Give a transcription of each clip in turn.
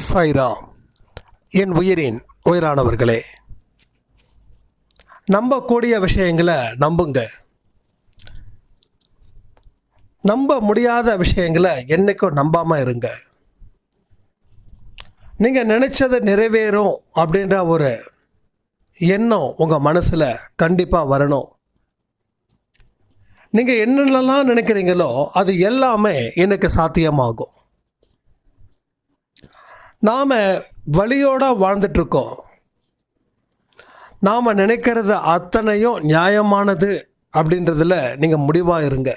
சாய்ரா என் உயிரின் உயிரானவர்களே. நம்பக்கூடிய விஷயங்களை நம்புங்க. நம்ப முடியாத விஷயங்களை என்னைக்கும் நம்பாமல் இருங்க. நீங்கள் நினச்சது நிறைவேறும் அப்படின்ற ஒரு எண்ணம் உங்கள் மனசில் கண்டிப்பாக வரணும். நீங்கள் என்னென்னலாம் நினைக்கிறீங்களோ அது எல்லாமே எனக்கு சாத்தியமாகும். நாம் வழியோடு வாழ்ந்துட்டுருக்கோம். நாம் நினைக்கிறது அத்தனையும் நியாயமானது அப்படின்றதுல நீங்கள் முடிவாக இருங்க.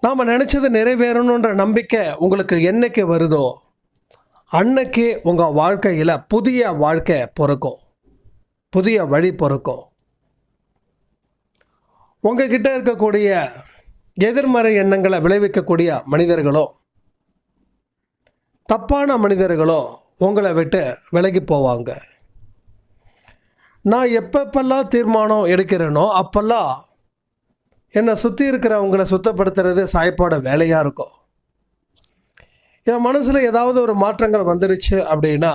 நாம் நினச்சது நிறைவேறணுன்ற நம்பிக்கை உங்களுக்கு என்னைக்கு வருதோ அன்னைக்கு உங்கள் வாழ்க்கையில் புதிய வாழ்க்கை பிறக்கும். புதிய வழி பிறக்கும். உங்ககிட்ட இருக்கக்கூடிய எதிர்மறை எண்ணங்களை விளைவிக்கக்கூடிய மனிதர்களோ தப்பான மனிதர்களோ உங்களை விட்டு விலகி போவாங்க. நான் எப்பப்பெல்லாம் தீர்மானம் எடுக்கிறேனோ அப்போல்லாம் என்னை சுற்றி இருக்கிறவங்களை சுத்தப்படுத்துறது சாய்ப்பாட வேலையாக இருக்கும். என் மனசில் ஏதாவது ஒரு மாற்றங்கள் வந்துடுச்சு அப்படின்னா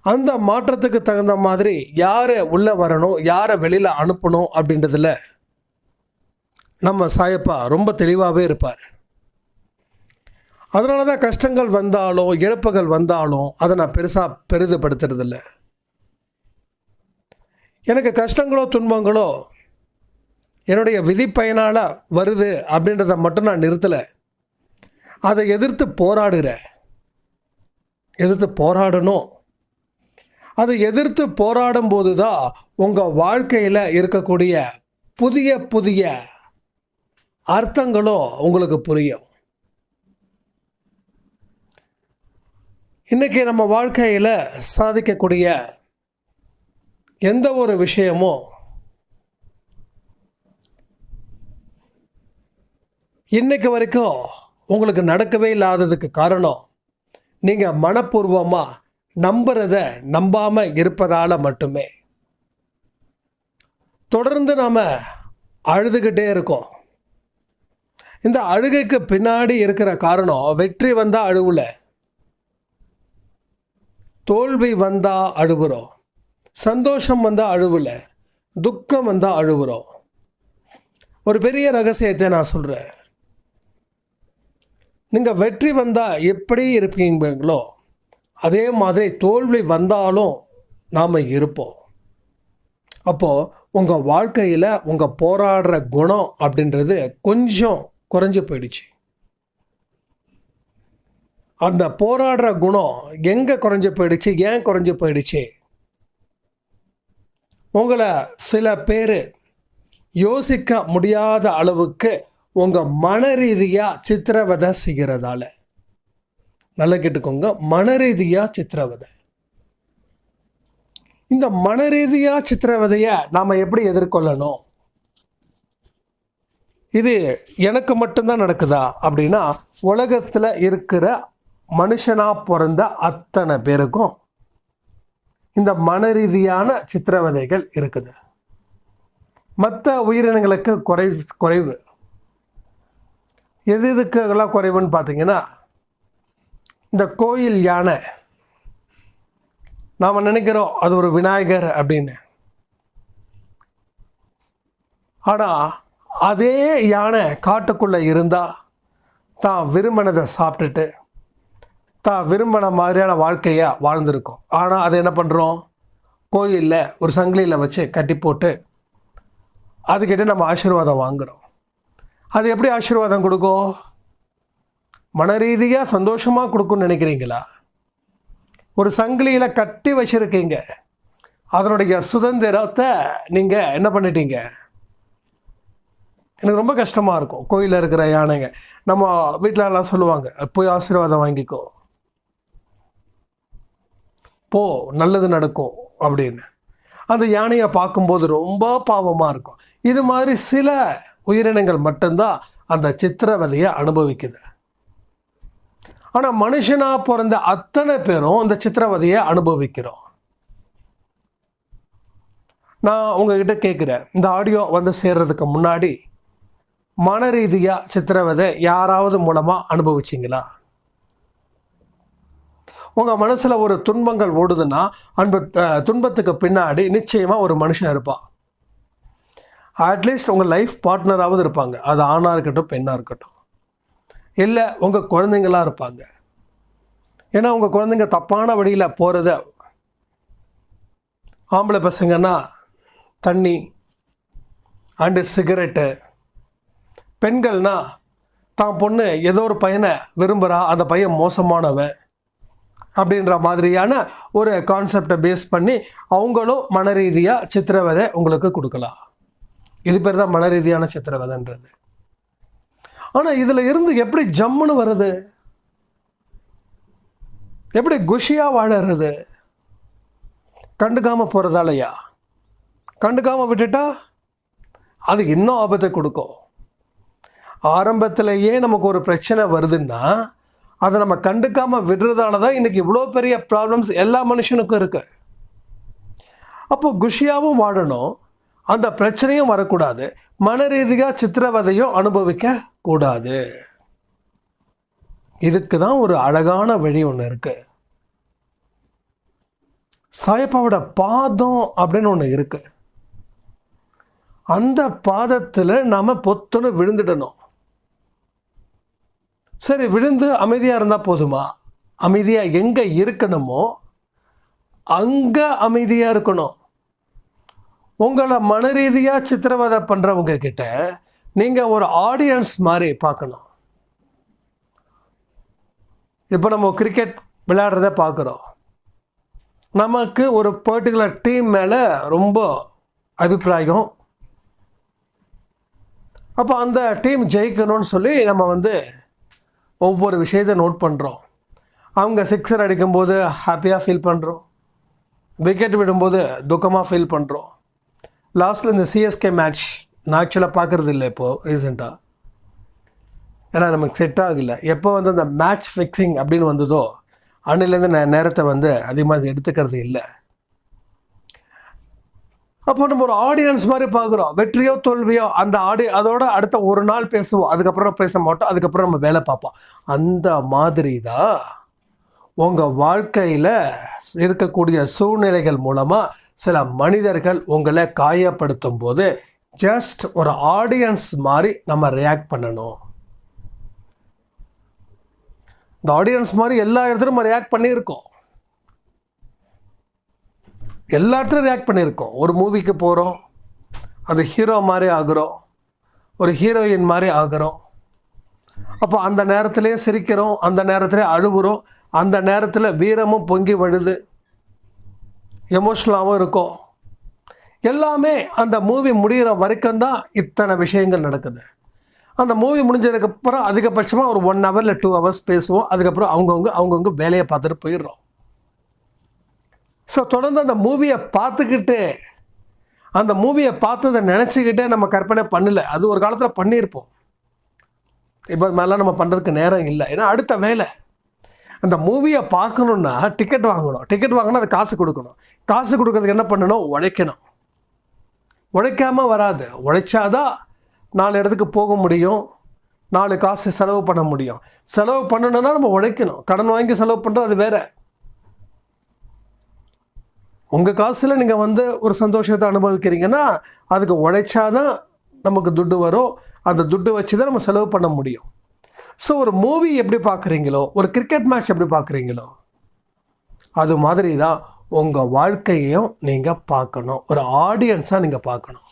அந்த மாற்றத்துக்கு தகுந்த மாதிரி யாரை உள்ளே வரணும் யாரை வெளியில் அனுப்பணும் அப்படின்றதுல நம்ம சாயப்பா ரொம்ப தெளிவாகவே இருப்பார். அதனால தான் கஷ்டங்கள் வந்தாலும் இழப்புகள் வந்தாலும் அதை நான் பெருசாக பெரிதுபடுத்துறதில்ல. எனக்கு கஷ்டங்களோ துன்பங்களோ என்னுடைய விதிப்பயனால் வருது அப்படின்றத மட்டும் நான் நிறுத்தலை. அதை எதிர்த்து போராடுகிறேன் எதிர்த்து போராடணும். அதை எதிர்த்து போராடும் போது தான் உங்கள் வாழ்க்கையில் இருக்கக்கூடிய புதிய புதிய அர்த்தங்களும் உங்களுக்கு புரியும். இன்றைக்கி நம்ம வாழ்க்கையில் சாதிக்கக்கூடிய எந்த ஒரு விஷயமும் இன்றைக்கு வரைக்கும் உங்களுக்கு நடக்கவே இல்லாததுக்கு காரணம் நீங்கள் மனப்பூர்வமாக நம்புறத நம்பாமல் இருப்பதால் மட்டுமே. தொடர்ந்து நாம் அழுதுகிட்டே இருக்கோம். இந்த அழுகைக்கு பின்னாடி இருக்கிற காரணம் வெற்றி வந்தால் அழுவல. தோல்வி வந்தால் அழுவுறோம். சந்தோஷம் வந்தால் அழுவல. துக்கம் வந்தால் அழுவுறோம். ஒரு பெரிய ரகசியத்தை நான் சொல்கிறேன் நீங்கள் வெற்றி வந்தால் எப்படி இருப்பீங்களோ அதே மாதிரி தோல்வி வந்தாலும் நாம் இருப்போம். அப்போது உங்கள் வாழ்க்கையில் உங்கள் போராடுற குணம் அப்படின்றது கொஞ்சம் குறைஞ்சி போயிடுச்சு. அந்த போராடுற குணம் எங்கே குறைஞ்சி போயிடுச்சு ஏன் குறைஞ்சி போயிடுச்சு? உங்களை சில பேர் யோசிக்க முடியாத அளவுக்கு உங்கள் மன ரீதியாக சித்திரவதை செய்கிறதால நல்லா கேட்டுக்கோங்க மன ரீதியாக சித்திரவதை. இந்த மன ரீதியாக சித்திரவதையை நாம் எப்படி எதிர்கொள்ளணும்? இது எனக்கு மட்டும்தான் நடக்குதா? அப்படின்னா உலகத்தில் இருக்கிற மனுஷனாக பிறந்த அத்தனை பேருக்கும் இந்த மன ரீதியான சித்திரவதைகள் இருக்குது. மற்ற உயிரினங்களுக்கு குறை குறைவு. எது எதுக்கெல்லாம் குறைவுன்னு பார்த்தீங்கன்னா இந்த கோயில் யானை. நாம் நினைக்கிறோம் அது ஒரு விநாயகர் அப்படின்னு. ஆனால் அதே யானை காட்டுக்குள்ளே இருந்தால் தான் விரும்பினதை சாப்பிட்டுட்டு தான் விரும்பின மாதிரியான வாழ்க்கையாக வாழ்ந்திருக்கோம். ஆனால் அதை என்ன பண்ணுறோம் கோயிலில் ஒரு சங்கிலியில் வச்சு கட்டி போட்டு அதுக்கிட்ட நம்ம ஆசீர்வாதம் வாங்குகிறோம் அது எப்படி ஆசீர்வாதம் கொடுக்கும்? மன ரீதியாக சந்தோஷமாக கொடுக்கும்னு நினைக்கிறீங்களா? ஒரு சங்கிலியில் கட்டி வச்சுருக்கீங்க. அதனுடைய சுதந்திரத்தை நீங்கள் என்ன பண்ணிட்டீங்க? எனக்கு ரொம்ப கஷ்டமாக இருக்கும். கோயிலில் இருக்கிற யானைங்க. நம்ம வீட்டிலலாம் எல்லாம் சொல்லுவாங்க போய் ஆசீர்வாதம் வாங்கிக்கோ. போ நல்லது நடக்கும் அப்படின்னு. அந்த யானையை பார்க்கும்போது ரொம்ப பாவமாக இருக்கும். இது மாதிரி சில உயிரினங்கள் மட்டும்தான் அந்த சித்திரவதையை அனுபவிக்குது. ஆனால் மனுஷனாக பிறந்த அத்தனை பேரும் இந்த சித்திரவதையை அனுபவிக்கிறோம். நான் உங்ககிட்ட கேட்குறேன் இந்த ஆடியோ வந்து சேர்றதுக்கு முன்னாடி மன ரீதியாக சித்திரவதை யாராவது மூலமாக அனுபவிச்சிங்களா? உங்கள் மனசில் ஒரு துன்பங்கள் ஓடுதுன்னா அன்பு துன்பத்துக்கு பின்னாடி நிச்சயமாக ஒரு மனுஷன் இருப்பான். அட்லீஸ்ட் உங்கள் லைஃப் பார்ட்னராவது இருப்பாங்க. அது ஆணாக இருக்கட்டும் பெண்ணாக இருக்கட்டும். இல்லை உங்கள் குழந்தைங்களா இருப்பாங்க. ஏன்னா உங்கள் குழந்தைங்க தப்பான வழியில் போகிறத ஆம்பளை பசங்கன்னா தண்ணி அண்டு சிகரெட்டு பெண்கள்னா தான் பொண்ணு ஏதோ ஒரு பையனை விரும்புகிறா அந்த பையன் மோசமானவன் அப்படின்ற மாதிரியான ஒரு கான்செப்டை பேஸ் பண்ணி அவங்களும் மன ரீதியாக சித்திரவதை உங்களுக்கு கொடுக்கலாம். இது பேர் தான் மன ரீதியான சித்திரவதைன்றது. ஆனால் இதில் இருந்து எப்படி ஜம்முன்னு வருது எப்படி குஷியாக வாழறது? கண்டுக்காமல் போகிறதாலயா கண்டுக்காமல் விட்டுட்டா அது இன்னும் ஆபத்தை கொடுக்கும். ஆரம்பத்திலேயே நமக்கு ஒரு பிரச்சனை வருதுன்னா அதை நம்ம கண்டுக்காமல் விடுறதால தான் இன்றைக்கி இவ்வளோ பெரிய ப்ராப்ளம்ஸ் எல்லா மனுஷனுக்கும் இருக்கு. அப்போ குஷியாகவும் வாழணும். அந்த பிரச்சனையும் வரக்கூடாது. மன ரீதியாக சித்திரவதையும் அனுபவிக்க கூடாது. இதுக்கு தான் ஒரு அழகான வழி ஒன்று இருக்குது சாயப்பாவோட பாதம் அப்படின்னு ஒன்று இருக்குது அந்த பாதத்தில் நாம் பொத்துன்னு விழுந்துடணும். சரி விழுந்து அமைதியாக இருந்தால் போதுமா? அமைதியாக எங்கே இருக்கணுமோ அங்கே அமைதியாக இருக்கணும். உங்களை மன ரீதியாக சித்திரவதை பண்ணுறவங்க கிட்ட நீங்கள் ஒரு ஆடியன்ஸ் மாதிரி பார்க்கணும். இப்போ நம்ம கிரிக்கெட் விளையாடுறத பார்க்குறோம். நமக்கு ஒரு பர்டிகுலர் டீம் மேலே ரொம்ப அபிப்பிராயம். அப்போ அந்த டீம் ஜெயிக்கணும்னு சொல்லி நம்ம வந்து ஒவ்வொரு விஷயத்தை நோட் பண்ணுறோம் அவங்க சிக்ஸர் அடிக்கும்போது ஹாப்பியாக ஃபீல் பண்ணுறோம் விக்கெட் விடும்போது துக்கமாக ஃபீல் பண்ணுறோம் லாஸ்ட்டில் இந்த சிஎஸ்கே மேட்ச் நான் ஆக்சுவலாக பார்க்குறது இல்லை இப்போது ரீசெண்டாக ஏன்னா நமக்கு செட் ஆகல. எப்போ வந்து அந்த மேட்ச் ஃபிக்ஸிங் அப்படின்னு வந்ததோ அன்னிலேருந்து நான் நேரத்தை வந்து அதிகமாக எடுத்துக்கிறது இல்லை. அப்போ நம்ம ஒரு ஆடியன்ஸ் மாதிரி பார்க்குறோம். வெற்றியோ தோல்வியோ அந்த ஆடி அதோட அடுத்த ஒரு நாள் பேசுவோம். அதுக்கப்புறம் பேச மாட்டோம். அதுக்கப்புறம் நம்ம வேலை பார்ப்போம். அந்த மாதிரி தான் உங்கள் வாழ்க்கையில் இருக்கக்கூடிய சூழ்நிலைகள் மூலமாக சில மனிதர்கள் உங்களை காயப்படுத்தும் போது ஜஸ்ட் ஒரு ஆடியன்ஸ் மாதிரி நம்ம ரியாக்ட் பண்ணணும். இந்த ஆடியன்ஸ் மாதிரி எல்லா இடத்துலையும் நம்ம ரியாக்ட் பண்ணியிருக்கோம். எல்லா இடத்துலையும் ரியாக்ட் பண்ணியிருக்கோம். ஒரு மூவிக்கு போகிறோம் அந்த ஹீரோ மாதிரி ஆகுறோம். ஒரு ஹீரோயின் மாதிரி ஆகுறோம். அப்போ அந்த நேரத்திலே சிரிக்கிறோம். அந்த நேரத்திலே அழுகுறோம் அந்த நேரத்தில் வீரமும் பொங்கி வழுது. எமோஷ்னலாகவும் இருக்கும். எல்லாமே அந்த மூவி முடிகிற வரைக்கும் தான் இத்தனை விஷயங்கள் நடக்குது. அந்த மூவி முடிஞ்சதுக்கப்புறம் அதிகபட்சமாக ஒரு ஒன் ஹவரில் டூ ஹவர்ஸ் பேசுவோம். அதுக்கப்புறம் அவங்கவுங்க அவங்கவுங்க வேலையை பார்த்துட்டு போயிடுறோம். ஸோ தொடர்ந்து அந்த மூவியை பார்த்துக்கிட்டே அந்த மூவியை பார்த்ததை நினச்சிக்கிட்டே நம்ம கற்பனை பண்ணலை. அது ஒரு காலத்தில் பண்ணியிருப்போம். இப்போ அது மாதிரிலாம் நம்ம பண்ணுறதுக்கு நேரம் இல்லை. ஏன்னா அடுத்த வேலை. அந்த மூவியை பார்க்கணுன்னா டிக்கெட் வாங்கணும். டிக்கெட் வாங்கினா அது காசு கொடுக்கணும். காசு கொடுக்கறதுக்கு என்ன பண்ணணும்? உழைக்கணும். உழைக்காமல் வராது. உழைச்சாதான் நாலு இடத்துக்கு போக முடியும். நாலு காசு செலவு பண்ண முடியும். செலவு பண்ணணுன்னா நம்ம உழைக்கணும். கடன் வாங்கி செலவு பண்ணுறது அது வேறு. உங்கள் காசில் நீங்கள் வந்து ஒரு சந்தோஷத்தை அனுபவிக்கிறீங்கன்னா அதுக்கு உழைச்சாதான் நமக்கு துட்டு வரும். அந்த துட்டு வச்சு தான் நம்ம செலவு பண்ண முடியும். ஸோ ஒரு மூவி எப்படி பார்க்குறீங்களோ ஒரு கிரிக்கெட் மேட்ச் எப்படி பார்க்குறீங்களோ அது மாதிரி தான் உங்கள் வாழ்க்கையையும் நீங்கள் பார்க்கணும். ஒரு ஆடியன்ஸாக நீங்கள் பார்க்கணும்.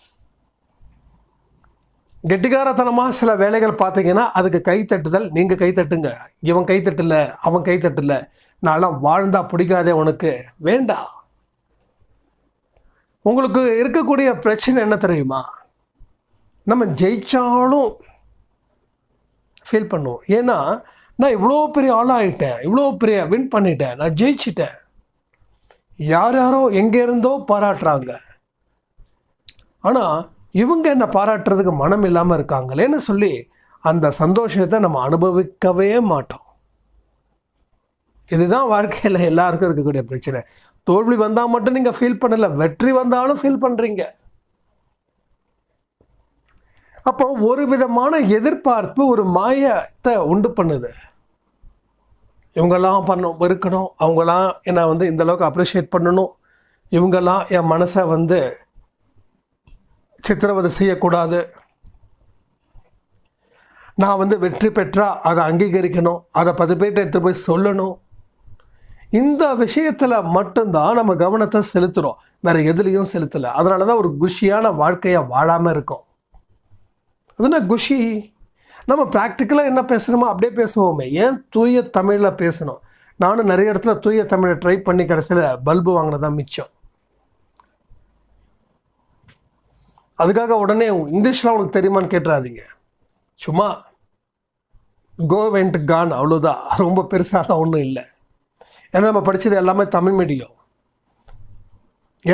கெட்டிக்காரத்தனமாக சில வேலைகள் பார்த்தீங்கன்னா அதுக்கு கை தட்டுதல் நீங்கள் கைத்தட்டுங்க இவன் கை தட்டல அவன் கை தட்டல. நான்லாம் வாழ்ந்தா பிடிக்காதே உனக்கு. வேண்டாம் உங்களுக்கு இருக்கக்கூடிய பிரச்சனை என்ன தெரியுமா? நம்ம ஜெயிச்சாலும் ஃபீல் பண்ணுவோம். ஏன்னா நான் இவ்வளோ பெரிய ஆளாகிட்டேன் இவ்வளோ பெரிய வின் பண்ணிட்டேன் நான் ஜெயிச்சிட்டேன். யார் யாரோ எங்கே இருந்தோ பாராட்டுறாங்க. ஆனால் இவங்க என்ன பாராட்டுறதுக்கு மனம் இல்லாமல் இருக்காங்களேன்னு சொல்லி அந்த சந்தோஷத்தை நம்ம அனுபவிக்கவே மாட்டோம். இதுதான் வாழ்க்கையில் எல்லாருக்கும் இருக்கக்கூடிய பிரச்சனை. தோல்வி வந்தால் மட்டும் நீங்கள் ஃபீல் பண்ணலை வெற்றி வந்தாலும் ஃபீல் பண்ணுறீங்க அப்போ ஒரு விதமான எதிர்பார்ப்பு ஒரு மாயத்தை உண்டு பண்ணுது. இவங்கெல்லாம் பண்ணும் இருக்கணும் அவங்களாம் என்னை வந்து இந்த அளவுக்கு அப்ரிஷியேட் பண்ணணும். இவங்கெல்லாம் என் மனசை வந்து சித்திரவதை செய்யக்கூடாது. நான் வந்து வெற்றி பெற்றால் அதை அங்கீகரிக்கணும். அதை பத்து பேர்கிட்ட எடுத்து போய் சொல்லணும். இந்த விஷயத்தில் மட்டும்தான் நம்ம கவனத்தை செலுத்துகிறோம் வேறு எதுலேயும் செலுத்தலை. அதனால தான் ஒரு குஷியான வாழ்க்கையை வாழாமல் இருக்கும். அதுனா குஷி. நம்ம ப்ராக்டிக்கலாக என்ன பேசுகிறோமோ அப்படியே பேசுவோமே. ஏன் தூய தமிழில் பேசணும்? நானும் நிறைய இடத்துல தூய தமிழை ட்ரை பண்ணி கடைசியில் பல்பு வாங்கினதான் மிச்சம். அதுக்காக உடனே இங்கிலீஷில் உனக்கு தெரியுமான்னு கேட்டுறாதீங்க. சும்மா கோ வெண்ட் கான் அவ்வளோதான் ரொம்ப பெருசாலாம் ஒன்றும் இல்லை. ஏன்னா நம்ம படித்தது எல்லாமே தமிழ் மீடியம்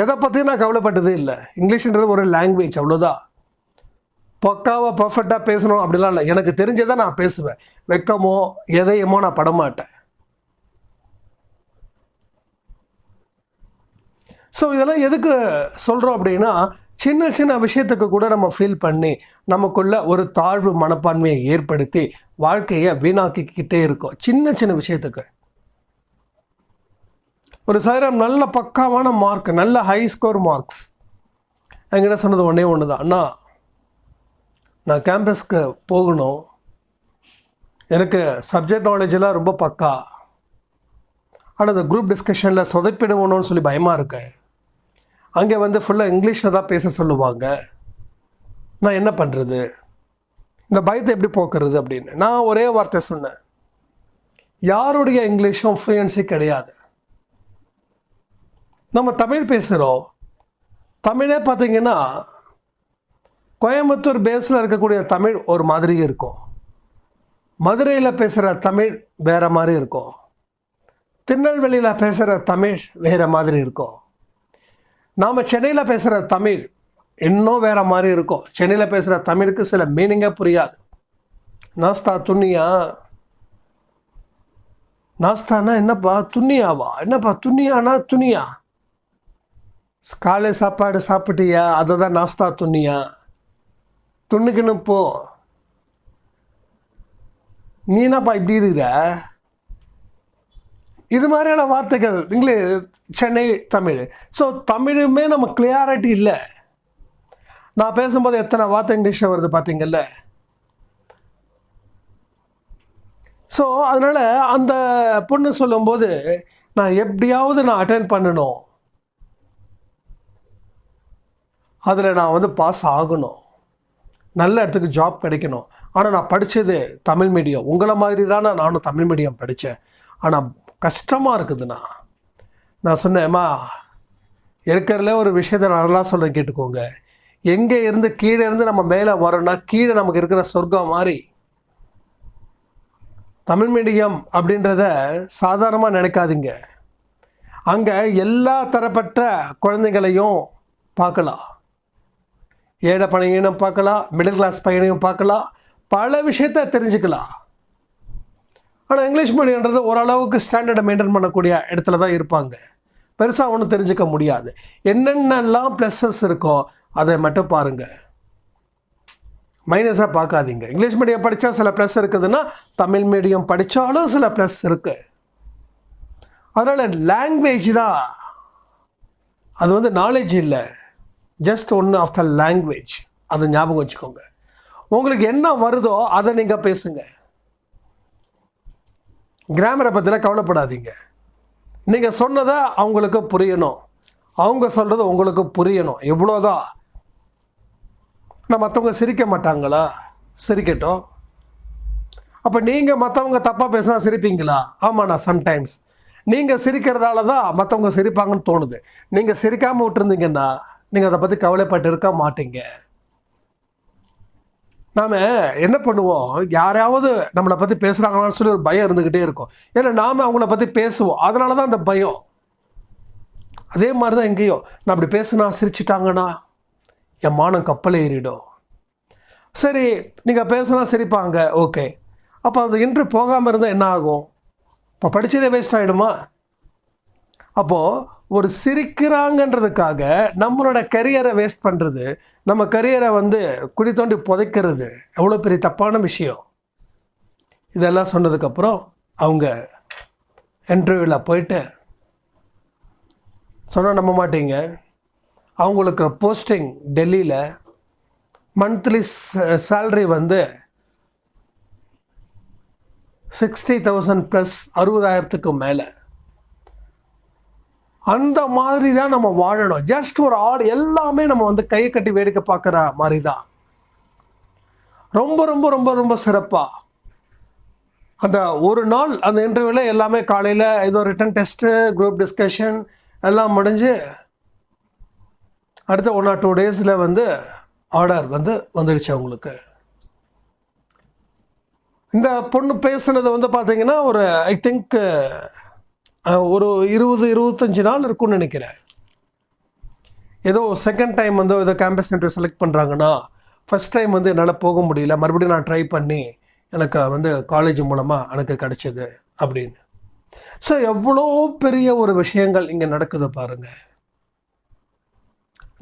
எதை பற்றியும் நான் கவலைப்பட்டதே இல்லை. இங்கிலீஷ்ன்றது ஒரு லாங்குவேஜ் அவ்வளோதான் பக்காவாக பர்ஃபெக்டாக பேசணும் அப்படிலாம் இல்லை. எனக்கு தெரிஞ்சதை நான் பேசுவேன். வெக்கமோ எதையுமோ நான் படமாட்டேன். ஸோ இதெல்லாம் எதுக்கு சொல்கிறோம் அப்படின்னா சின்ன சின்ன விஷயத்துக்கு கூட நம்ம ஃபீல் பண்ணி நமக்குள்ள ஒரு தாழ்வு மனப்பான்மையை ஏற்படுத்தி வாழ்க்கையை வீணாக்கிக்கிட்டே இருக்கோம். சின்ன சின்ன விஷயத்துக்கு. ஒரு சைரம் நல்ல பக்காவான மார்க் நல்ல ஹை ஸ்கோர் மார்க்ஸ் என்கிட்ட சொன்னது ஒன்றே ஒன்று தான் அண்ணா நான் கேம்பஸ்க்கு போகணும். எனக்கு சப்ஜெக்ட் நாலேஜெலாம் ரொம்ப பக்கா. ஆனால் இந்த குரூப் டிஸ்கஷனில் சொதப்பிடுவோணும்னு சொல்லி பயமாக இருக்கு. அங்கே வந்து ஃபுல்லாக இங்கிலீஷில் தான் பேச சொல்லுவாங்க. நான் என்ன பண்ணுறது இந்த பயத்தை எப்படி போக்குறது அப்படின்னு. நான் ஒரே வார்த்தை சொன்னேன். யாருடைய இங்கிலீஷும் ஃப்ளூயன்சி கிடையாது. நம்ம தமிழ் பேசுகிறோம் தமிழே பார்த்தீங்கன்னா கோயம்புத்தூர் பேஸில் இருக்கக்கூடிய தமிழ் ஒரு மாதிரி இருக்கும். மதுரையில் பேசுகிற தமிழ் வேறு மாதிரி இருக்கும். திருநெல்வேலியில் பேசுகிற தமிழ் வேறு மாதிரி இருக்கும். நாம் சென்னையில் பேசுகிற தமிழ் இன்னும் வேறு மாதிரி இருக்கும். சென்னையில் பேசுகிற தமிழுக்கு சில மீனிங்கே புரியாது. நாஸ்தா துண்ணியா நாஸ்தானா என்னப்பா துண்ணியாவா என்னப்பா துண்ணியானா துணியா காலை சாப்பாடு சாப்பிட்டியா? அதை தான் நாஸ்தா துண்ணியா துண்ணுக்குன்னு போ. நீ என்னப்பா இப்படி இருக்கிற இது மாதிரியான வார்த்தைகள் இங்கிலீஷ் சென்னை தமிழ். ஸோ தமிழுமே நம்ம கிளியாரிட்டி இல்லை. நான் பேசும்போது எத்தனை வார்த்தை இங்கிலீஷில் வருது பார்த்தீங்கல்ல? ஸோ அதனால் அந்த பொண்ணு சொல்லும்போது நான் எப்படியாவது நான் அட்டன் பண்ணணும். அதில் நான் வந்து பாஸ் ஆகணும். நல்ல இடத்துக்கு ஜாப் கிடைக்கணும். ஆனால் நான் படித்தது தமிழ் மீடியம் உங்களை மாதிரி தானே நானும் தமிழ் மீடியம் படித்தேன் ஆனால் கஷ்டமாக இருக்குதுண்ணா. நான் சொன்னேம்மா இருக்கிறதுல ஒரு விஷயத்தை நல்லா சொல்கிறேன் கேட்டுக்கோங்க. எங்கே இருந்து கீழே இருந்து நம்ம மேலே வரோன்னா கீழே நமக்கு இருக்கிற சொர்க்கம் மாதிரி. தமிழ் மீடியம் அப்படின்றத சாதாரணமாக நினைக்காதீங்க. அங்கே எல்லா தரப்பட்ட குழந்தைங்களையும் பார்க்கலாம். ஏழை பையனையும் பார்க்கலாம் மிடில் கிளாஸ் பையனையும் பார்க்கலாம் பல விஷயத்த தெரிஞ்சுக்கலாம். ஆனால் இங்கிலீஷ் மீடியன்றது ஓரளவுக்கு ஸ்டாண்டர்டை மெயின்டைன் பண்ணக்கூடிய இடத்துல தான் இருப்பாங்க. பெருசாக ஒன்றும் தெரிஞ்சுக்க முடியாது. என்னென்னலாம் ப்ளஸ்ஸஸ் இருக்கோ அதை மட்டும் பாருங்கள் மைனஸாக பார்க்காதீங்க. இங்கிலீஷ் மீடியம் படித்தா சில ப்ளஸ் இருக்குதுன்னா தமிழ் மீடியம் படித்தாலும் சில ப்ளஸ் இருக்குது அதனால் லாங்குவேஜ் தான். அது வந்து நாலேஜ் இல்லை. ஜஸ்ட் ஒன்று ஆஃப் த லாங்குவேஜ் அதை ஞாபகம் வச்சுக்கோங்க. உங்களுக்கு என்ன வருதோ அதை நீங்கள் பேசுங்க. கிராமரை பற்றிலாம் கவலைப்படாதீங்க. நீங்கள் சொன்னதை அவங்களுக்கு புரியணும். அவங்க சொல்கிறது உங்களுக்கு புரியணும். எவ்வளோதான் நான் மற்றவங்க சிரிக்க மாட்டாங்களா? சிரிக்கட்டும். அப்போ நீங்கள் மற்றவங்க தப்பாக பேசினா சிரிப்பீங்களா? ஆமாண்ணா சம்டைம்ஸ் நீங்கள் சிரிக்கிறதால தான் மற்றவங்க சிரிப்பாங்கன்னு தோணுது. நீங்கள் சிரிக்காமல் விட்டுருந்தீங்கன்னா நீங்கள் அதை பற்றி கவலைப்பட்டு இருக்க மாட்டீங்க. நாம் என்ன பண்ணுவோம்? யாரையாவது நம்மளை பற்றி பேசுகிறாங்களான்னு சொல்லி ஒரு பயம் இருந்துக்கிட்டே இருக்கும். ஏன்னா நாம் அவங்கள பற்றி பேசுவோம். அதனால தான் அந்த பயம். அதே மாதிரி தான் எங்கேயும் நான் அப்படி பேசுனா சிரிச்சிட்டாங்கன்னா என் மானம் கப்பல் ஏறிடும். சரி நீங்கள் பேசுனா சிரிப்பாங்க. ஓகே. அப்போ அந்த இன்ட்ரி போகாமல் இருந்தால் என்ன ஆகும்? இப்போ படித்ததே வேஸ்ட் ஆகிடுமா அப்போது ஒரு சிரிக்கிறாங்கன்றதுக்காக நம்மளோட கரியரை வேஸ்ட் பண்ணுறது நம்ம கரியரை வந்து குடி தோண்டி புதைக்கிறது எவ்வளோ பெரிய தப்பான விஷயம். இதெல்லாம் சொன்னதுக்கப்புறம் அவங்க இன்டர்வியூவில் போயிட்டு சொன்னால் நம்ப மாட்டீங்க. அவங்களுக்கு போஸ்டிங் டெல்லியில் மந்த்லி சேல்ரி வந்து சிக்ஸ்டி தௌசண்ட் ப்ளஸ் அறுபதாயிரத்துக்கு மேலே. அந்த மாதிரி தான் நம்ம வாழணும். ஜஸ்ட் ஒரு ஆடு எல்லாமே நம்ம வந்து கையை கட்டி வேடிக்கை பார்க்குற மாதிரி தான். ரொம்ப ரொம்ப ரொம்ப ரொம்ப சிறப்பாக அந்த ஒரு நாள் அந்த இன்டர்வியூவில் எல்லாமே காலையில் ஏதோ ரிட்டன் டெஸ்ட்டு குரூப் டிஸ்கஷன் எல்லாம் முடிஞ்சு அடுத்த ஒன் ஆர் டூ டேஸில் வந்து ஆர்டர் வந்து வந்துடுச்சு அவங்களுக்கு. இந்த பொண்ணு பேசுனது வந்து பார்த்தீங்கன்னா ஒரு ஐ திங்க் ஒரு இருபது இருபத்தஞ்சி நாள் இருக்கும்னு நினைக்கிறேன். ஏதோ செகண்ட் டைம் வந்து ஏதோ கேம்பஸ் சென்டர் செலக்ட் பண்ணுறாங்கன்னா ஃபஸ்ட் டைம் வந்து என்னால் போக முடியல. மறுபடியும் நான் ட்ரை பண்ணி எனக்கு வந்து காலேஜ் மூலமாக எனக்கு கிடச்சிது அப்படின்னு. ஸோ எவ்வளோ பெரிய ஒரு விஷயங்கள் இங்கே நடக்குது பாருங்கள்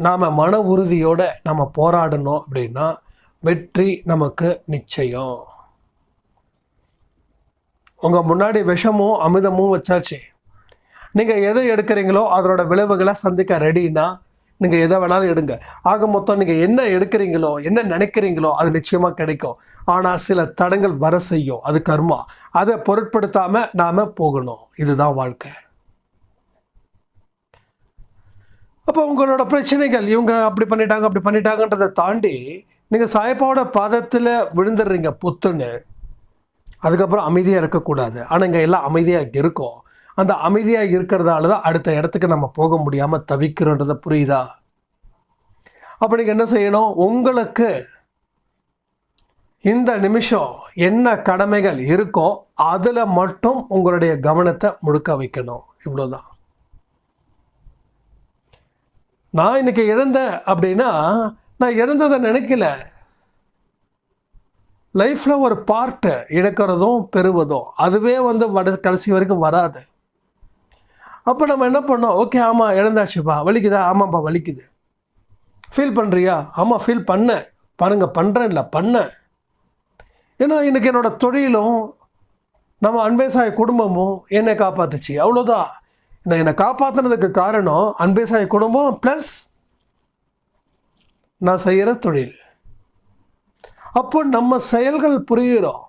நாம் மன உறுதியோடு நம்ம போராடணும் அப்படின்னா வெற்றி நமக்கு நிச்சயம். உங்கள் முன்னாடி விஷமும் அமிர்தமும் வச்சாச்சு. நீங்கள் எதை எடுக்கிறீங்களோ அதனோட விளைவுகளை சந்திக்க ரெடின்னா நீங்கள் எதை வேணாலும் எடுங்க. ஆக மொத்தம் நீங்கள் என்ன எடுக்கிறீங்களோ என்ன நினைக்கிறீங்களோ அது நிச்சயமாக கிடைக்கும். ஆனால் சில தடங்கள் வர செய்யும். அது கர்மா. அதை பொருட்படுத்தாமல் நாம் போகணும். இதுதான் வாழ்க்கை. அப்போ உங்களோட பிரச்சனைகள் இவங்க அப்படி பண்ணிட்டாங்க அப்படி பண்ணிட்டாங்கன்றதை தாண்டி நீங்கள் சாயப்பாவோட பாதத்தில் விழுந்துடுறீங்க புத்துன்னு. அதுக்கப்புறம் அமைதியாக இருக்கக்கூடாது. ஆனால் இங்கே எல்லாம் அமைதியாக இருக்கும். அந்த அமைதியாக இருக்கிறதால தான் அடுத்த இடத்துக்கு நம்ம போக முடியாமல் தவிக்கிறோன்றதை புரியுதா? அப்போ நீங்கள் என்ன செய்யணும்? உங்களுக்கு இந்த நிமிஷம் என்ன கடமைகள் இருக்கோ அதில் மட்டும் உங்களுடைய கவனத்தை முழுக்க வைக்கணும். இவ்வளோதான் நான் இன்னைக்கு இழந்தேன் அப்படின்னா நான் இழந்ததை நினைக்கல. லைஃப்பில் ஒரு பார்ட்டு இழக்கிறதும் பெறுவதும் அதுவே வந்து வட கடைசி வரைக்கும் வராது. அப்போ நம்ம என்ன பண்ணோம்? ஓகே ஆமாம் இழந்தாச்சுப்பா வலிக்குதா? ஆமாப்பா வலிக்குது. ஃபீல் பண்ணுறியா ஆமாம் ஃபீல் பண்ணேன் பாருங்கள் பண்ணுறேன் இல்லை பண்ணேன் ஏன்னா இன்றைக்கி என்னோடய தொழிலும் நம்ம அன்பேசாய குடும்பமும் என்னை காப்பாத்துச்சு. அவ்வளோதான் நான் என்னை காப்பாற்றினதுக்கு காரணம் அன்பேசாய குடும்பம் ப்ளஸ் நான் செய்கிற தொழில். அப்போ நம்ம செயல்கள் புரிகிறோம்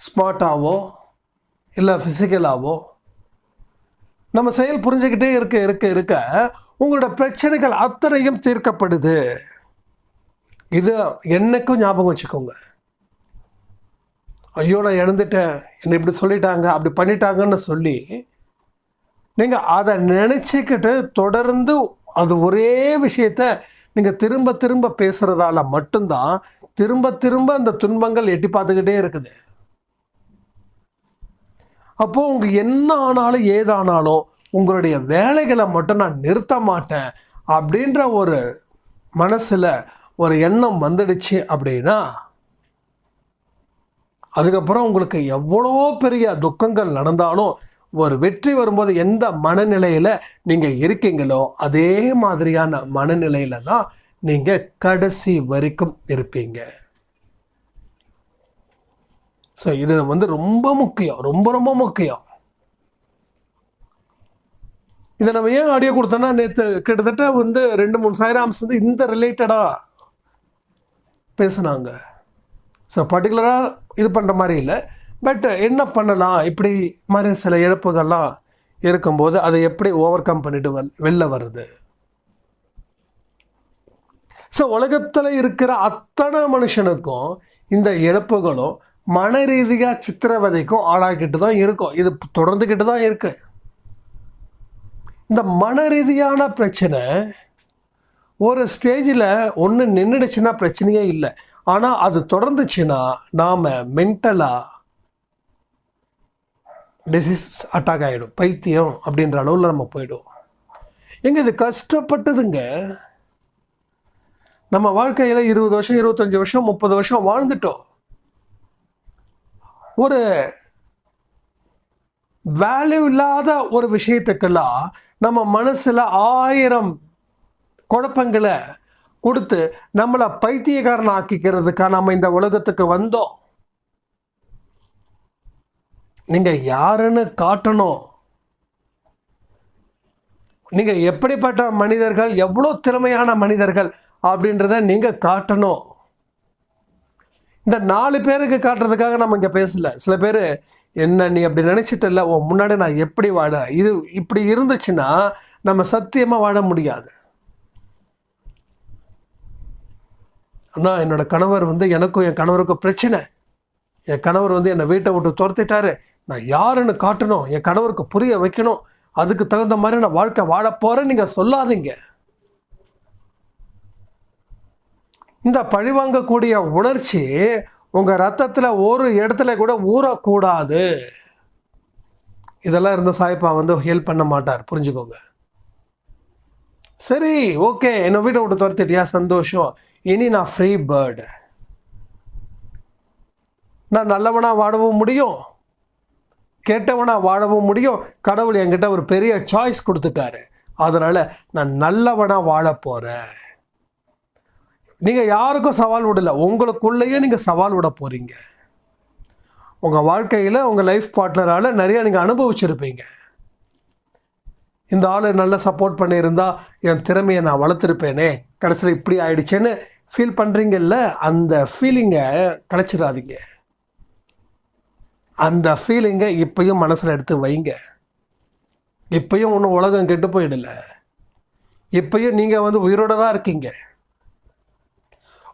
ஸ்மார்ட்டாவோ இல்லை ஃபிசிக்கலாவோ நம்ம செயல் புரிஞ்சுக்கிட்டே இருக்க இருக்க இருக்க உங்களோட பிரச்சனைகள் அத்தனையும் தீர்க்கப்படுது. இது என்னைக்கும் ஞாபகம் வச்சுக்கோங்க. ஐயோ நான் இழந்துட்டேன். என்னை இப்படி சொல்லிட்டாங்க அப்படி பண்ணிட்டாங்கன்னு சொல்லி நீங்கள் அதை நினச்சிக்கிட்டு தொடர்ந்து அது ஒரே விஷயத்த நீங்கள் திரும்ப திரும்ப பேசுகிறதால மட்டும்தான் திரும்ப திரும்ப அந்த துன்பங்கள் எட்டி பார்த்துக்கிட்டே இருக்குது. அப்போது உங்கள் என்ன ஆனாலும் ஏதானாலும் உங்களுடைய வேலைகளை மட்டும் நான் நிறுத்த மாட்டேன் அப்படின்ற ஒரு மனசில் ஒரு எண்ணம் வந்துடுச்சு அப்படின்னா அதுக்கப்புறம் உங்களுக்கு எவ்வளோ பெரிய துக்கங்கள் நடந்தாலும் ஒரு வெற்றி வரும்போது எந்த மனநிலையில் நீங்கள் இருக்கீங்களோ அதே மாதிரியான மனநிலையில் தான் நீங்கள் கடைசி வரைக்கும் இருப்பீங்க. ஸோ இது வந்து ரொம்ப முக்கியம் ரொம்ப ரொம்ப முக்கியம். இதை நம்ம ஏன் ஆடியோ கொடுத்தோன்னா நேற்று கிட்டத்தட்ட வந்து ரெண்டு மூணு சாய்ராம்ஸ் வந்து இந்த ரிலேட்டடாக பேசுனாங்க. ஸோ பர்டிகுலராக இது பண்ணுற மாதிரி இல்லை. பட் என்ன பண்ணலாம்? இப்படி மாதிரி சில இழப்புகள்லாம் இருக்கும்போது அதை எப்படி ஓவர் கம் பண்ணிட்டு வல் வெளில வருது? ஸோ உலகத்தில் இருக்கிற அத்தனை மனுஷனுக்கும் இந்த இழப்புகளும் மன ரீதியாக சித்திரவதைக்கும் ஆளாகிட்டு தான் இருக்கும். இது தொடர்ந்துக்கிட்டு தான் இருக்கு. இந்த மன ரீதியான பிரச்சனை ஒரு ஸ்டேஜில் ஒன்று நின்றுடுச்சுன்னா பிரச்சனையே இல்லை. ஆனால் அது தொடர்ந்துச்சுன்னா நாம் மென்டலாக டிசீஸ் அட்டாக் ஆகிடும் பைத்தியம் அப்படின்ற அளவில் நம்ம போயிடுவோம். எங்க இது கஷ்டப்பட்டதுங்க. நம்ம வாழ்க்கையில் இருபது வருஷம் இருபத்தஞ்சி வருஷம் முப்பது வருஷம் வாழ்ந்துட்டோம். ஒரு வேல்யூ இல்லாத ஒரு விஷயத்துக்கெல்லாம் நம்ம மனசில் ஆயிரம் குழப்பங்களை கொடுத்து நம்மளை பைத்தியக்காரன் ஆக்கிக்கிறதுக்காக நம்ம இந்த உலகத்துக்கு வந்தோம். நீங்கள் யாருன்னு காட்டணும். நீங்கள் எப்படிப்பட்ட மனிதர்கள் எவ்வளோ திறமையான மனிதர்கள் அப்படின்றத நீங்கள் காட்டணும். இந்த நாலு பேருக்கு காட்டுறதுக்காக நம்ம இங்கே பேசல. சில பேர் என்ன நீ அப்படி நினச்சிட்டு இல்லை? ஓ முன்னாடி நான் எப்படி வாழ இது இப்படி இருந்துச்சுன்னா நம்ம சத்தியமாக வாழ முடியாது. அண்ணா என்னோட கணவர் வந்து எனக்கும் என் கணவருக்கும் பிரச்சனை. என் கணவர் வந்து என்னை வீட்டை விட்டு துரத்திட்டாரு. நான் யாருன்னு காட்டணும். என் கணவருக்கு புரிய வைக்கணும். அதுக்கு தகுந்த மாதிரி நான் வாழ்க்கை வாழ போகிறேன்னு நீங்கள் சொல்லாதீங்க. இந்த பழிவாங்கக்கூடிய உணர்ச்சி உங்கள் ரத்தத்தில் ஒரு இடத்துல கூட ஊறக்கூடாது. இதெல்லாம் இருந்த சாய்ப்பா வந்து ஹெல்ப் பண்ண மாட்டார். புரிஞ்சுக்கோங்க. சரி ஓகே. என்னை வீட்டை விட்டு துரத்திட்டியா? சந்தோஷம். இனி நான் ஃப்ரீ பேர்டு நான் நல்லவனாக வாழவும் முடியும். கெட்டவனாக வாழவும் முடியும். கடவுள் என்கிட்ட ஒரு பெரிய சாய்ஸ் கொடுத்துட்டாரு. அதனால் நான் நல்லவனாக வாழ போகிறேன் நீங்கள் யாருக்கும் சவால் விடல. உங்களுக்குள்ளேயே நீங்கள் சவால் விட போகிறீங்க உங்கள் வாழ்க்கையில் உங்கள் லைஃப் பார்ட்னரால் நிறையா நீங்கள் அனுபவிச்சிருப்பீங்க. இந்த ஆள் நல்லா சப்போர்ட் பண்ணியிருந்தா என் திறமையை நான் வளர்த்துருப்பேனே கடைசியில் இப்படி ஆயிடுச்சேன்னு ஃபீல் பண்ணுறீங்கல்ல அந்த ஃபீலிங்கை கிடச்சிடாதீங்க அந்த ஃபீலிங்கை இப்பயும் மனசில் எடுத்து வைங்க. இப்பயும் ஒன்றும் உலகம் கெட்டு போயிடல. இப்பயும் நீங்கள் வந்து உயிரோட தான் இருக்கீங்க.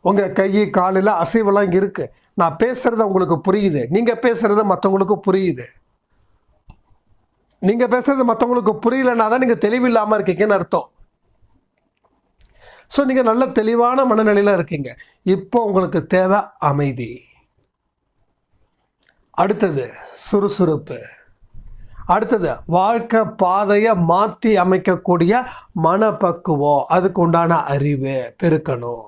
உங்கள் கை காலில் அசைவெல்லாம் இருக்குது நான் பேசுகிறது உங்களுக்கு புரியுது. நீங்கள் பேசுகிறது மற்றவங்களுக்கு புரியுது. நீங்கள் பேசுகிறது மற்றவங்களுக்கு புரியலன்னா தான் நீங்கள் தெளிவில்லாமல் இருக்கீங்கன்னு அர்த்தம். ஸோ நீங்கள் நல்ல தெளிவான மனநிலையில் இருக்கீங்க. இப்போ உங்களுக்கு தேவை அமைதி. அடுத்தது சுறுசுறுப்பு. அடுத்தது வாழ்க்கை பாதையை மாற்றி அமைக்கக்கூடிய மனப்பக்குவம். அதுக்கு உண்டான அறிவு பெருக்கணும்.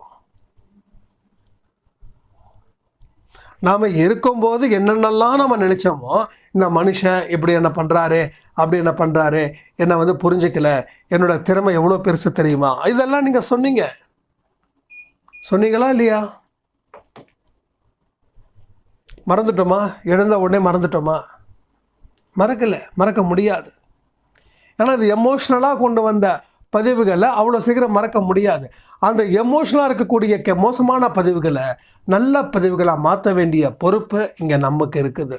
நாம் இருக்கும்போது என்னென்னலாம் நம்ம நினச்சோமோ இந்த மனுஷன் இப்படி என்ன பண்ணுறாரு அப்படி என்ன பண்ணுறாரு என்னை வந்து புரிஞ்சிக்கல என்னோட திறமை எவ்வளோ பெருசு தெரியுமா? இதெல்லாம் நீங்கள் சொன்னீங்க. சொன்னீங்களா இல்லையா? மறந்துட்டோமா? எழுந்த உடனே மறந்துட்டோமா? மறக்கலை மறக்க முடியாது. ஏன்னா இது எமோஷ்னலாக கொண்டு வந்த பதிவுகளை அவ்வளோ சீக்கிரம் மறக்க முடியாது. அந்த எமோஷனலாக இருக்கக்கூடிய கெ மோசமான பதிவுகளை நல்ல பதிவுகளாக மாற்ற வேண்டிய பொறுப்பு இங்கே நமக்கு இருக்குது.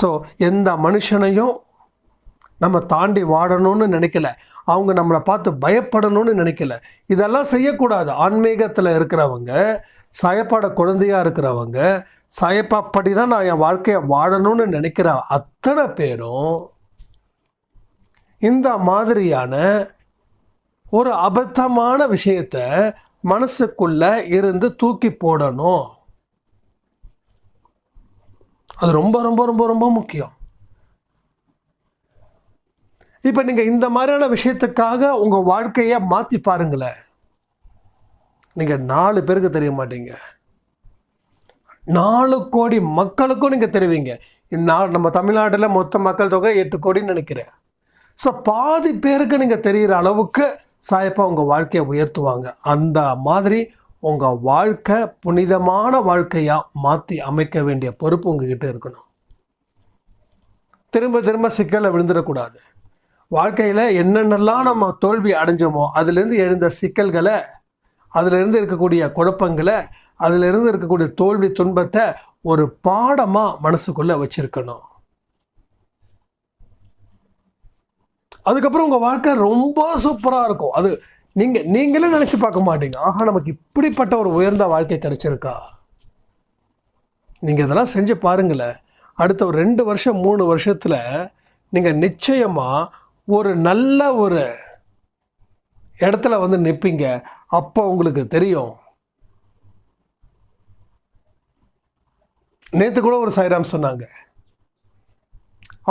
ஸோ எந்த மனுஷனையும் நம்ம தாண்டி வாழணும்னு நினைக்கல. அவங்க நம்மளை பார்த்து பயப்படணும்னு நினைக்கல. இதெல்லாம் செய்யக்கூடாது. ஆன்மீகத்தில் இருக்கிறவங்க சாயப்பாட குழந்தையாக இருக்கிறவங்க சாயப்பாப்படி தான் நான் என் வாழ்க்கையை வாழணும்னு நினைக்கிற அத்தனை பேரும் இந்த மாதிரியான ஒரு அபத்தமான விஷயத்த மனசுக்குள்ள இருந்து தூக்கி போடணும். அது ரொம்ப ரொம்ப ரொம்ப ரொம்ப முக்கியம். இப்போ நீங்கள் இந்த மாதிரியான விஷயத்துக்காக உங்கள் வாழ்க்கையை மாற்றி பாருங்களேன். நீங்கள் நாலு பேருக்கு தெரிய மாட்டீங்க. நாலு கோடி மக்களுக்கும் நீங்கள் தெரிவிங்க. நான் நம்ம தமிழ்நாட்டில் மொத்த மக்கள் தொகை எட்டு கோடின்னு நினைக்கிறேன். ஸோ பாதி பேருக்கு நீங்கள் தெரிகிற அளவுக்கு சாயப்பா உங்கள் வாழ்க்கையை உயர்த்துவாங்க. அந்த மாதிரி உங்கள் வாழ்க்கை புனிதமான வாழ்க்கையாக மாற்றி அமைக்க வேண்டிய பொறுப்பு உங்ககிட்ட இருக்கணும். திரும்ப திரும்ப சிக்கலை விழுந்துடக்கூடாது. வாழ்க்கையில் என்னென்னலாம் நம்ம தோல்வி அடைஞ்சோமோ அதுலேருந்து எழுந்த சிக்கல்களை அதிலிருந்து இருக்கக்கூடிய குழப்பங்களை அதிலிருந்து இருக்கக்கூடிய தோல்வி துன்பத்தை ஒரு பாடமாக மனசுக்குள்ளே வச்சுருக்கணும். அதுக்கப்புறம் உங்கள் வாழ்க்கை ரொம்ப சூப்பராக இருக்கும். அது நீங்கள் நீங்களே நினச்சி பார்க்க மாட்டீங்க. ஆஹா நமக்கு இப்படிப்பட்ட ஒரு உயர்ந்த வாழ்க்கை கிடச்சிருக்கா? நீங்கள் இதெல்லாம் செஞ்சு பாருங்களேன். அடுத்த ஒரு ரெண்டு வருஷம் மூணு வருஷத்தில் நீங்கள் நிச்சயமாக ஒரு நல்ல ஒரு இடத்துல வந்து நிற்பீங்க அப்போ உங்களுக்கு தெரியும். நேற்று கூட ஒரு சாய்ராம் சொன்னாங்க.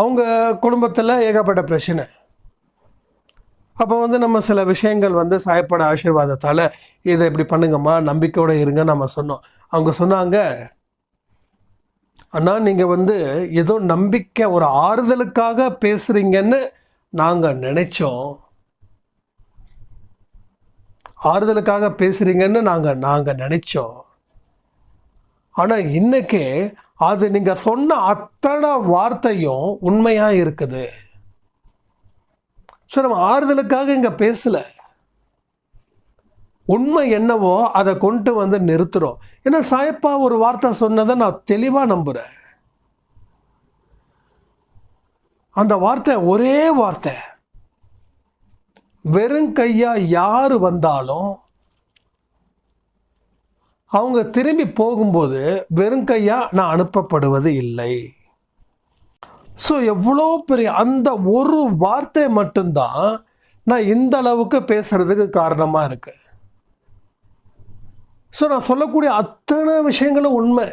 அவங்க குடும்பத்தில் ஏகப்பட்ட பிரச்சனை. அப்போ வந்து நம்ம சில விஷயங்கள் வந்து சாயப்பட ஆசீர்வாதத்தால் இதை இப்படி பண்ணுங்கம்மா நம்பிக்கையோடு இருங்க நம்ம சொன்னோம். அவங்க சொன்னாங்க அண்ணா நீங்கள் வந்து ஏதோ நம்பிக்கை ஒரு ஆறுதலுக்காக பேசுகிறீங்கன்னு நாங்கள் நினைச்சோம். ஆறுதலுக்காக பேசுகிறீங்கன்னு நாங்கள் நாங்கள் நினைச்சோம். ஆனால் இன்னைக்கு அது நீங்கள் சொன்ன அத்தனை வார்த்தையும் உண்மையாக இருக்குது. ஸோ நம்ம ஆறுதலுக்காக இங்கே பேசலை. உண்மை என்னவோ அதை கொண்டு வந்து நிறுத்துறோம். ஏன்னா சாயப்பா ஒரு வார்த்தை சொன்னதை நான் தெளிவாக நம்புகிறேன் அந்த வார்த்தை ஒரே வார்த்தை. வெறும் கையாக யார் வந்தாலும் அவங்க திரும்பி போகும்போது வெறும் கையாக நான் அனுப்பப்படுவது இல்லை. ஸோ எவ்வளோ பெரிய அந்த ஒரு வார்த்தை மட்டும்தான் நான் இந்த அளவுக்கு பேசுகிறதுக்கு காரணமாக இருக்கு. ஸோ நான் சொல்லக்கூடிய அத்தனை விஷயங்களும் உண்மை.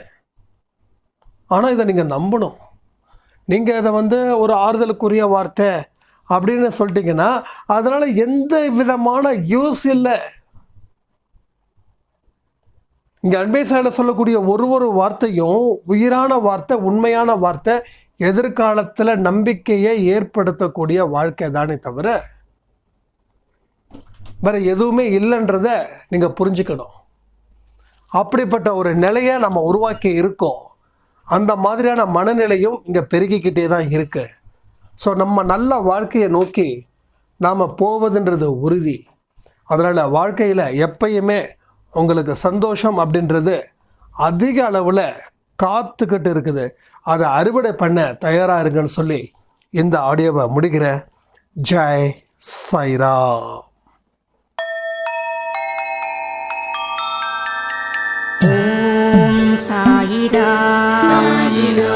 ஆனால் இதை நீங்கள் நம்பணும். நீங்கள் இதை வந்து ஒரு ஆறுதலுக்குரிய வார்த்தை அப்படின்னு சொல்லிட்டீங்கன்னா அதனால் எந்த விதமான யூஸ் இல்லை. இங்கே அன்பை சாயில் சொல்லக்கூடிய ஒரு ஒரு வார்த்தையும் உயிரான வார்த்தை உண்மையான வார்த்தை எதிர்காலத்தில் நம்பிக்கையை ஏற்படுத்தக்கூடிய வாழ்க்கை தானே தவிர வேறு எதுவுமே இல்லைன்றத நீங்கள் புரிஞ்சுக்கணும். அப்படிப்பட்ட ஒரு நிலையை நம்ம உருவாக்கி இருக்கோம். அந்த மாதிரியான மனநிலையும் இங்கே பெருகிக்கிட்டே தான் இருக்குது ஸோ நம்ம நல்ல வாழ்க்கையை நோக்கி நாம் போவதுன்றது உறுதி. அதனால் வாழ்க்கையில் எப்பயுமே உங்களுக்கு சந்தோஷம் அப்படின்றது அதிக அளவில் காத்துக்கிட்டு இருக்குது. அதை அறுவடை பண்ண தயாராக இருங்கன்னு சொல்லி இந்த ஆடியோவை முடிக்கிறேன் ஜெய் சைரா சாயிரா சாயிரா